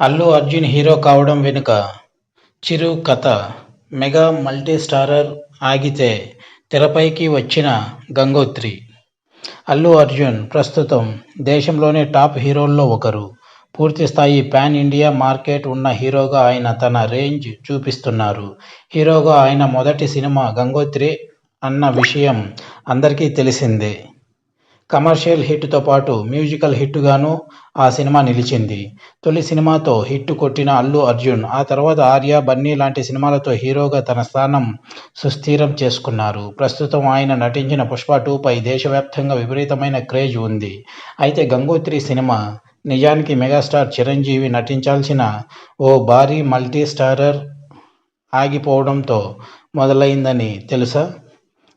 Allu Arjun hero కావడం వెనుక చిరు కథ. మెగా మల్టీ స్టారర్ ఆగితే తెరపైకి వచ్చిన గంగోత్రి. అల్లు అర్జున్ ప్రస్తుతం దేశంలోనే టాప్ హీరోల్లో ఒకరు. పూర్తి స్థాయి పాన్ ఇండియా మార్కెట్ ఉన్న హీరోగా ఆయన తన రేంజ్ చూపిస్తున్నారు. హీరోగా ఆయన మొదటి సినిమా గంగోత్రి అన్న విషయం అందరికీ తెలిసిందే. కమర్షియల్ హిట్తో పాటు మ్యూజికల్ హిట్గాను ఆ సినిమా నిలిచింది. తొలి సినిమాతో హిట్ కొట్టిన అల్లు అర్జున్ ఆ తర్వాత ఆర్య బన్నీ లాంటి సినిమాలతో హీరోగా తన స్థానం సుస్థిరం చేసుకున్నారు. ప్రస్తుతం ఆయన నటించిన పుష్ప టూపై దేశవ్యాప్తంగా విపరీతమైన క్రేజ్ ఉంది. అయితే గంగోత్రి సినిమా నిజానికి మెగాస్టార్ చిరంజీవి నటించాల్సిన ఓ భారీ మల్టీ స్టారర్ ఆగిపోవడంతో మొదలైందని తెలుసా?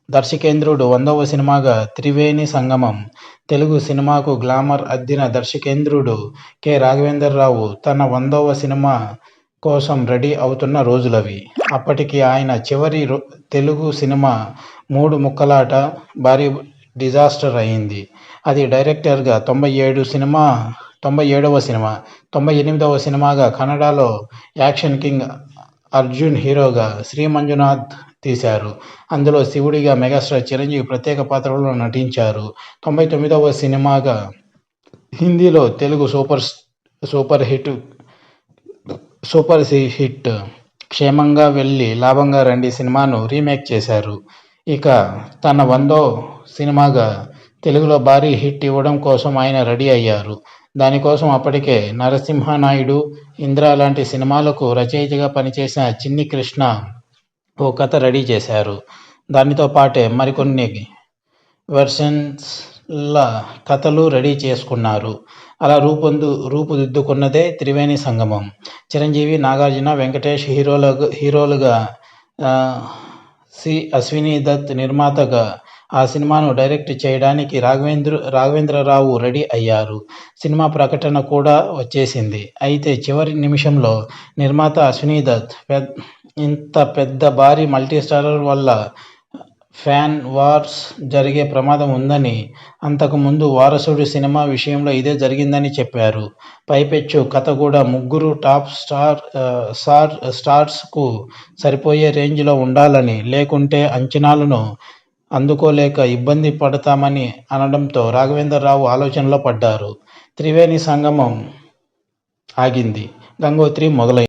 దర్శకేంద్రుడు వందవ సినిమాగా త్రివేణి సంగమం తెలుగు సినిమాకు గ్లామర్ అద్దిన దర్శకేంద్రుడు కె. రాఘవేంద్రరావు తన వందవ సినిమా కోసం రెడీ అవుతున్న రోజులవి. అప్పటికి ఆయన చివరి తెలుగు సినిమా మూడు ముక్కలాట భారీ డిజాస్టర్ అయింది. అది డైరెక్టర్గా తొంభై ఏడు సినిమా తొంభై ఏడవ సినిమా తొంభై ఎనిమిదవ సినిమాగా కన్నడలో యాక్షన్ కింగ్ అర్జున్ హీరోగా శ్రీ మంజునాథ్ తీశారు. అందులో శివుడిగా మెగాస్టార్ చిరంజీవి ప్రత్యేక పాత్రలో నటించారు. తొంభై తొమ్మిదవ సినిమాగా హిందీలో Telugu super super hit super hit క్షేమంగా వెళ్ళి లాభంగా రండి సినిమాను రీమేక్ చేశారు. ఇక తన వందో సినిమాగా తెలుగులో భారీ హిట్ ఇవ్వడం కోసం ఆయన రెడీ అయ్యారు. దానికోసం అప్పటికే నరసింహనాయుడు ఇంద్ర లాంటి సినిమాలకు రచయితగా పనిచేసిన చిన్ని కృష్ణ ఓ కథ రెడీ చేశారు. దానితో పాటే మరికొన్ని వెర్షన్స్ల కథలు రెడీ చేసుకున్నారు. అలా రూపొందు రూపుదిద్దుకున్నదే త్రివేణి సంగమం. చిరంజీవి నాగార్జున వెంకటేష్ హీరోలు హీరోలుగా సి అశ్విని దత్ నిర్మాతగా ఆ సినిమాను డైరెక్ట్ చేయడానికి రాఘవేంద్ర రాఘవేంద్రరావు రెడీ అయ్యారు. సినిమా ప్రకటన కూడా వచ్చేసింది. అయితే చివరి నిమిషంలో నిర్మాత అశ్విని దత్ ఇంత పెద్ద భారీ మల్టీస్టారర్ వల్ల ఫ్యాన్ వార్స్ జరిగే ప్రమాదం ఉందని అంతకుముందు వారసుడు సినిమా విషయంలో ఇదే జరిగిందని చెప్పారు. పైపెచ్చు కథ కూడా ముగ్గురు టాప్ స్టార్ స్టార్ స్టార్స్కు సరిపోయే రేంజ్లో ఉండాలని లేకుంటే అంచనాలను అందుకోలేక ఇబ్బంది పడతామని అనడంతో రాఘవేంద్రరావు ఆలోచనలో పడ్డారు. త్రివేణి సంగమం ఆగింది. గంగోత్రి మొదలైంది